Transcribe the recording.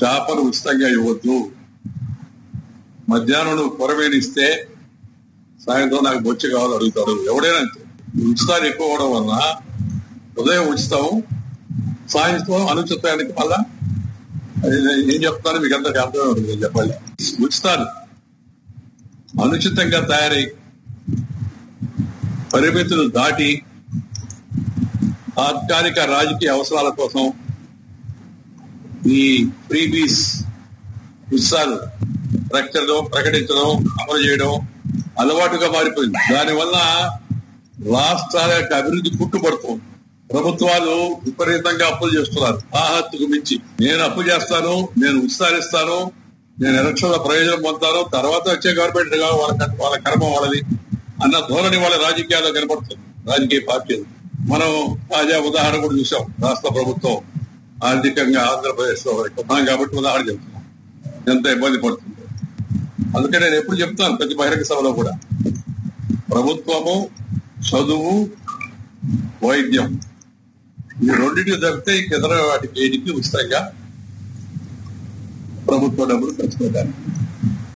చేపలు ఉచితంగా ఇవ్వద్దు. మధ్యాహ్నం నువ్వు కొరవేనిస్తే సాయంత్రం నాకు బొచ్చి కావాలి అడుగుతాడు. ఎవడైనా ఉచితాలు ఎక్కువ అవడం వలన ఉదయం ఉచితం సాయంత్రం అనుచితానికి మళ్ళా ఏం చెప్తాను మీకు అంత అర్థమే ఉంటుంది నేను చెప్పాలి. ఉచితాలు అనుచితంగా తయారై పరిమితులు దాటి తాత్కాలిక రాజకీయ అవసరాల కోసం ఈ ఫ్రీబీస్ ఉత్సాలు ప్రకటించడం ప్రకటించడం అమలు చేయడం అలవాటుగా మారిపోయింది. దానివల్ల రాష్ట్రాల యొక్క అభివృద్ధి పుట్టుపడుతుంది ప్రభుత్వాలు విపరీతంగా అప్పులు చేస్తున్నారు. ఆహత్తుకు మించి. నేను అప్పు చేస్తాను నేను విస్తరిస్తాను నేను ఎలక్షన్ల ప్రయోజనం పొందుతాను తర్వాత వచ్చే గవర్నమెంట్ వాళ్ళ వాళ్ళ కర్మ వాళ్ళది అన్న ధోరణి వాళ్ళ రాజకీయాల్లో కనబడుతుంది రాజకీయ పార్టీలు. మనం తాజా ఉదాహరణ కూడా చూసాం రాష్ట్ర ప్రభుత్వం ఆర్థికంగా ఆంధ్రప్రదేశ్లో ఉన్నాం కాబట్టి ఉదాహరణ చెప్తున్నాం. ఎంత ఇబ్బంది పడుతుంది. అందుకే నేను ఎప్పుడు చెప్తాను ప్రతి బహిరంగ సభలో కూడా. ప్రభుత్వము చదువు వైద్యం ఈ రెండింటికి తప్పితే ఇతర వాటికి ఏడికి ఉచితంగా ప్రభుత్వ డబ్బులు ఖర్చు పెట్టాలి